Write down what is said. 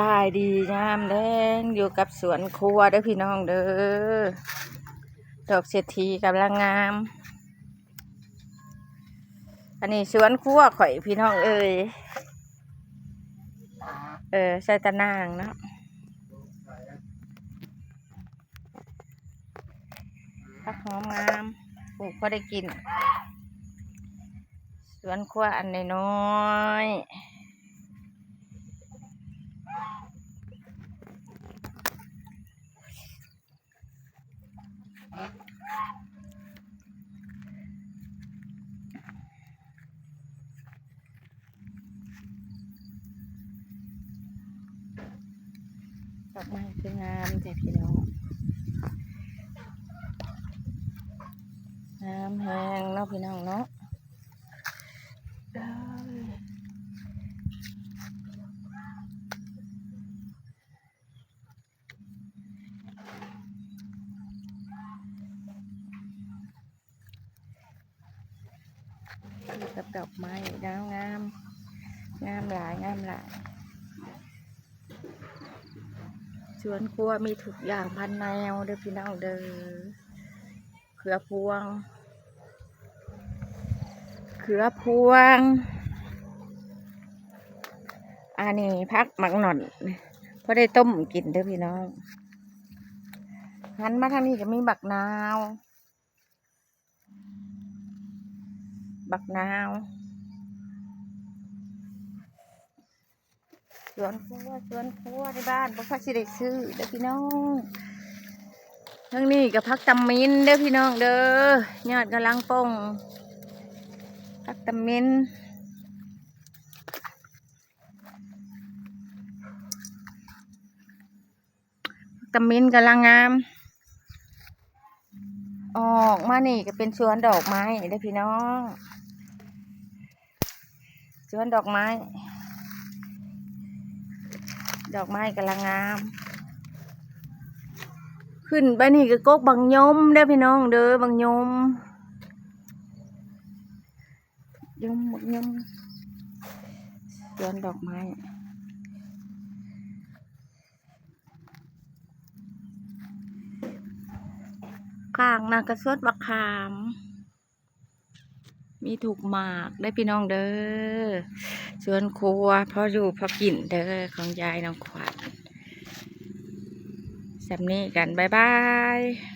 บายดีงามแดงอยู่กับสวนครัวเด้อพี่น้องเด้อดอกเศรษฐีกำลังงาม อันนี้สวนครัวข่อยพี่น้องเอ้ยเออใส่ตะนางเนาะผักหอมงามปลูกพอได้กิน สวนครัวอันน้อยๆ ดอกไม้คืองามแต่พี่น้องงามแหงเนาะพี่น้องเนาะ อยู่กับดอกไม้งามงามงามหลายงามหลายสวนครัวมีทุกอย่างพันแนวเด้อพี่น้องเด้อเขือพวง เขือพวง อันนี้พักหมักหน่อนพอได้ต้มกินเด้อพี่น้องหันมาทางนี้ก็มีบักนาว บักนาวสวนครัวสวนครัวในบ้านบ่พักสิได้ซื้อเด้อพี่น้องทางนี้กับพักตำมินเด้อพี่น้องเด้อยอดกำลังป่งพักตำมินตำมินกำลังงาม ออกมานี่ก็เป็นสวนดอกไม้เด้อพี่น้อง สวนดอกไม้ ดอกไม้กำลังงาม ขึ้นไปนี่ก็กกบังยมเด้อพี่น้องเด้อบังยมยมบักยมสวนดอกไม้ข้างนากระสวดบักขาม มีถูกหมากได้พี่น้องเด้อสวนครัวพออยู่พอกินเด้อของยายน้องขวัญสำนี้กัน บ๊ายบาย